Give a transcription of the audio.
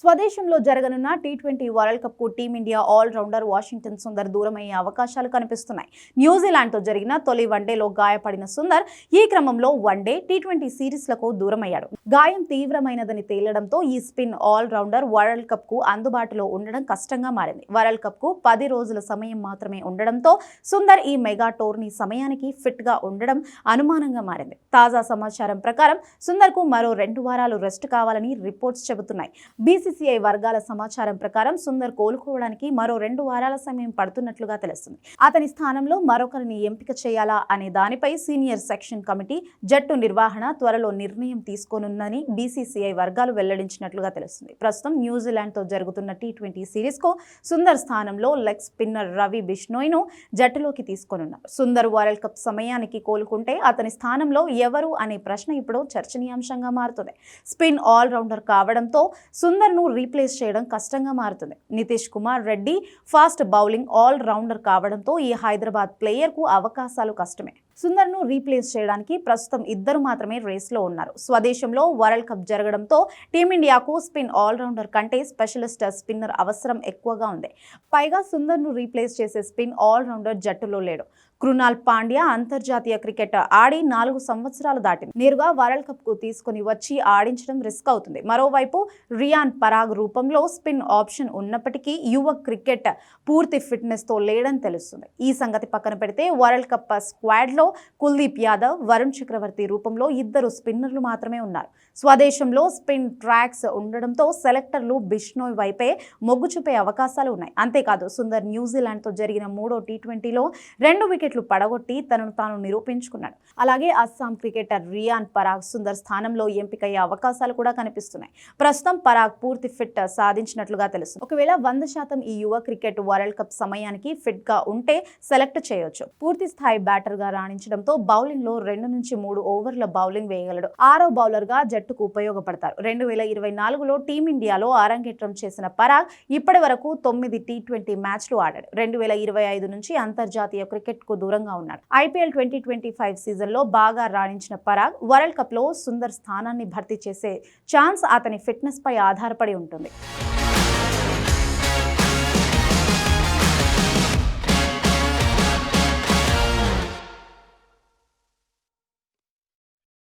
స్వదేశంలో జరగనున్న T twenty world కప్కు Team India all rounder Washington Sundar దూరమయ్యే అవకాశాలు కనిపిస్తున్నాయి. న్యూజిలాండ్తో జరిగిన తొలి వన్డేలో గాయపడిన సుందర్ ఈ క్రమంలో వన్డే టీ ట్వంటీ సిరీస్లకు దూరమయ్యాడు. గాయం తీవ్రమైనదని తేలడంతో ఈ స్పిన్ ఆల్ రౌండర్ వరల్డ్ కప్కు అందుబాటులో ఉండడం కష్టంగా మారింది. వరల్డ్ కప్కు పది రోజుల సమయం మాత్రమే ఉండడంతో సుందర్ ఈ మెగా టోర్నీ సమయానికి ఫిట్గా ఉండడం అనుమానంగా మారింది. తాజా సమాచారం ప్రకారం సుందర్కు మరో రెండు వారాలు రెస్ట్ కావాలని రిపోర్ట్స్ చెబుతున్నాయి. బీసీ బీసీసీఐ వర్గాల సమాచారం ప్రకారం సుందర్ కోలుకోవడానికి మరో రెండు వారాల సమయం పడుతున్నట్లుగా తెలుస్తుంది. అతని స్థానంలో మరొకరిని ఎంపిక చేయాలా అనే దానిపై సీనియర్ సెక్షన్ కమిటీ జట్టు నిర్వహణ త్వరలో నిర్ణయం తీసుకోనుందని బీసీసీఐ వర్గాలు వెల్లడించినట్లుగా తెలుస్తుంది. ప్రస్తుతం న్యూజిలాండ్తో జరుగుతున్న టీ ట్వంటీ సిరీస్కు సుందర్ స్థానంలో లెగ్ స్పిన్నర్ రవి బిష్నోయ్ను జట్టులోకి తీసుకోనున్నారు. సుందర్ వరల్డ్ కప్ సమయానికి కోలుకుంటే అతని స్థానంలో ఎవరు అనే ప్రశ్న ఇప్పుడు చర్చనీయాంశంగా మారుతుంది. స్పిన్ ఆల్రౌండర్ కావడంతో సుందర్ను రీప్లేస్ చేయడం కష్టంగా మారుతుంది. Nitish Kumar Reddy fast bowling all rounder కావడంతో ఈ హైదరాబాద్ ప్లేయర్కు అవకాశాలు కష్టమే. సుందర్ను రీప్లేస్ చేయడానికి ప్రస్తుతం ఇద్దరు మాత్రమే రేస్లో ఉన్నారు. స్వదేశంలో వరల్డ్ కప్ జరగడంతో టీమిండియాకు స్పిన్ ఆల్రౌండర్ కంటే స్పెషలిస్ట్ స్పిన్నర్ అవసరం ఎక్కువగా ఉంది. పైగా సుందర్ను రీప్లేస్ చేసే స్పిన్ ఆల్రౌండర్ జట్టులో లేడు. కృణాల్ పాండ్యా అంతర్జాతీయ క్రికెట్ ఆడి నాలుగు సంవత్సరాలు దాటింది. నేరుగా వరల్డ్ కప్కు తీసుకుని వచ్చి ఆడించడం రిస్క్ అవుతుంది. మరోవైపు రియాన్ పరాగ్ రూపంలో స్పిన్ ఆప్షన్ ఉన్నప్పటికీ యువ క్రికెట్ పూర్తి ఫిట్నెస్తో లేడని తెలుస్తుంది. ఈ సంగతి పక్కన పెడితే వరల్డ్ కప్ స్క్వాడ్లో కుల్దీప్ యాదవ్ వరుణ్ చక్రవర్తి రూపంలో ఇద్దరు స్పిన్నర్లు మాత్రమే ఉన్నారు. స్వదేశంలో స్పిన్ ట్రాక్స్ ఉండడంతో సెలెక్టర్లు బిష్నోయ్ వైపే మొగ్గు చూపే అవకాశాలు ఉన్నాయి. అంతేకాదు సుందర్ న్యూజిలాండ్తో జరిగిన మూడో టీ ట్వంటీలో రెండు వికెట్ వికెట్లు పడగొట్టి తనను తాను నిరూపించుకున్నాడు. అలాగే అస్సాం క్రికెటర్ రియాన్ పరాగ్ సుందర్ స్థానంలో ఎంపికయ్యే అవకాశాలు కూడా కనిపిస్తున్నాయి. ప్రస్తుతం పరాగ్ పూర్తి ఫిట్ సాధించినట్లుగా తెలుస్తుంది. ఒకవేళ వంద శాతం ఈ యువ క్రికెట్ వరల్డ్ కప్ సమయానికి ఫిట్గా ఉంటే సెలెక్ట్ చేయొచ్చు. పూర్తి స్థాయి బ్యాటర్గా రాణించడంతో బౌలింగ్లో రెండు నుంచి మూడు ఓవర్ల బౌలింగ్ వేయగలడు. ఆరో బౌలర్గా జట్టుకు ఉపయోగపడతారు. రెండు వేల ఇరవై నాలుగులో టీమిండియాలో ఆరంగేట్రం చేసిన పరాగ్ ఇప్పటి వరకు తొమ్మిది టీ ట్వంటీ మ్యాచ్లు ఆడాడు. రెండు వేల ఇరవై ఐదు నుంచి అంతర్జాతీయ క్రికెట్కు దూరంగా ఉన్నాడు. ఐపీఎల్ ట్వంటీ ట్వంటీ ఫైవ్ సీజన్లో బాగా రాణించిన పరాగ్ వరల్డ్ కప్లో సుందర్ స్థానాన్ని భర్తీ చేసే ఛాన్స్ అతని ఫిట్నెస్ పై ఆధారపడి ఉంటుంది.